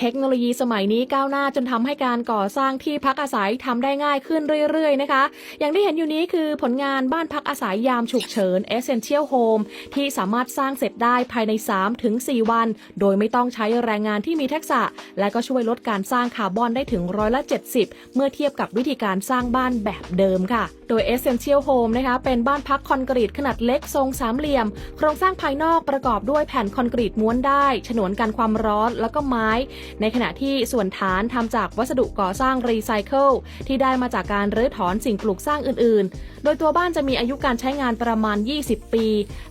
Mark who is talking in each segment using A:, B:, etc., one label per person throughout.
A: เทคโนโลยีสมัยนี้ก้าวหน้าจนทำให้การก่อสร้างที่พักอาศัยทำได้ง่ายขึ้นเรื่อยๆนะคะ อย่างที่เห็นอยู่นี้คือผลงานบ้านพักอาศัยยามฉุกเฉิน Essential Home ที่สามารถสร้างเสร็จได้ภายใน 3-4 วัน โดยไม่ต้องใช้แรงงานที่มีทักษะ และก็ช่วยลดการสร้างคาร์บอนได้ถึงร้อยละ 70 เมื่อเทียบกับวิธีการสร้างบ้านแบบเดิมค่ะ โดย Essential Home นะคะเป็นบ้านพักคอนกรีตขนาดเล็กทรงสามเหลี่ยม โครงสร้างภายนอกประกอบด้วยแผ่นคอนกรีตม้วนได้ ฉนวนกันความร้อนแล้วก็ไม้ในขณะที่ส่วนฐานทำจากวัสดุก่อสร้างรีไซเคิลที่ได้มาจากการรื้อถอนสิ่งปลูกสร้างอื่น ๆ โดยตัวบ้านจะมีอายุการใช้งานประมาณ 20 ปี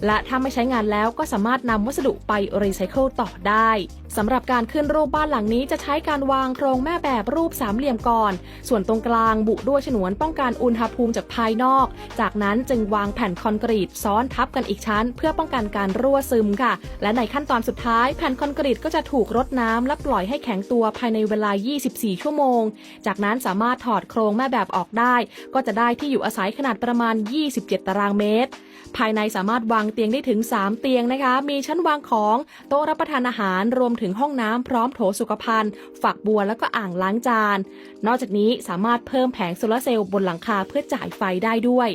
A: และถ้าไม่ใช้งานแล้วก็สามารถนำวัสดุไปรีไซเคิลต่อได้สำหรับการขึ้นรูปบ้านหลังนี้จะใช้การวางโครงแม่แบบรูปสามเหลี่ยมก่อน ส่วนตรงกลางบุด้วยฉนวนป้องกันอุณหภูมิจากภายนอก จากนั้นจึงวางแผ่นคอนกรีตซ้อนทับกันอีกชั้น เพื่อป้องกันการรั่วซึมค่ะ และในขั้นตอนสุดท้ายแผ่นคอนกรีตก็จะถูกรดน้ำและปล่อยให้แข็งตัวภายในเวลา 24 ชั่วโมง จากนั้นสามารถถอดโครงแม่แบบออกได้ ก็จะได้ที่อยู่อาศัยขนาดประมาณ 27 ตารางเมตร ภายในสามารถวางเตียงได้ถึง 3 เตียงนะคะ มีชั้นวางของโต๊ะรับประทานอาหารรวมถึงห้องน้ำพร้อมโถสุขภัณฑ์ฝักบัวแล้วก็อ่างล้างจาน นอกจากนี้สามารถเพิ่มแผงโซลาร์เซลล์บนหลังคาเพื่อจ่ายไฟได้ด้วย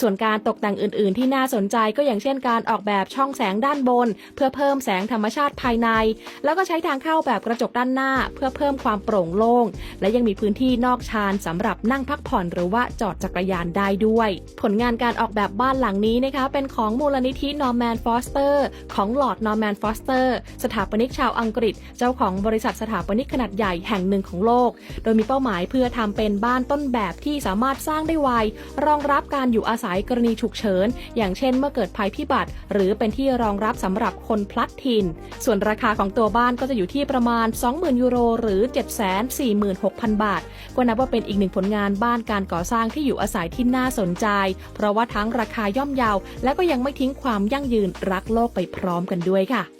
A: ส่วนการตกแต่งอื่น ๆ ที่น่าสนใจก็อย่างเช่นการออกแบบช่องแสงด้านบน เพื่อเพิ่มแสงธรรมชาติภายใน แล้วก็ใช้ทางเข้าแบบกระจกด้านหน้าเพื่อเพิ่มความโปร่งโล่ง และยังมีพื้นที่นอกชานสำหรับนั่งพักผ่อนหรือว่าจอดจักรยานได้ด้วย ผลงานการออกแบบบ้านหลังนี้นะคะ เป็นของมูลนิธินอร์แมนฟอสเตอร์ของลอร์ดนอร์แมนฟอสเตอร์สถาปนิกชาวอังกฤษ เจ้าของบริษัทสถาปนิกขนาดใหญ่แห่งหนึ่งของโลก โดยมีเป้าหมายเพื่อทำเป็นบ้านต้นแบบที่สามารถสร้างได้ไวรองรับการอยู่อาศัยกรณีฉุกเฉิน อย่างเช่นเมื่อเกิดภัยพิบัติ หรือเป็นที่รองรับสำหรับคนพลัดถิ่น ส่วนราคาของตัวบ้านก็จะอยู่ที่ประมาณ20,000 ยูโร หรือ 746,000 บาท ก็นับว่าเป็นอีกหนึ่งผลงานบ้านการก่อสร้างที่อยู่อาศัยที่น่าสนใจ เพราะว่าทั้งราคาย่อมเยา และก็ยังไม่ทิ้งความยั่งยืนรักโลกไปพร้อมกันด้วยค่ะ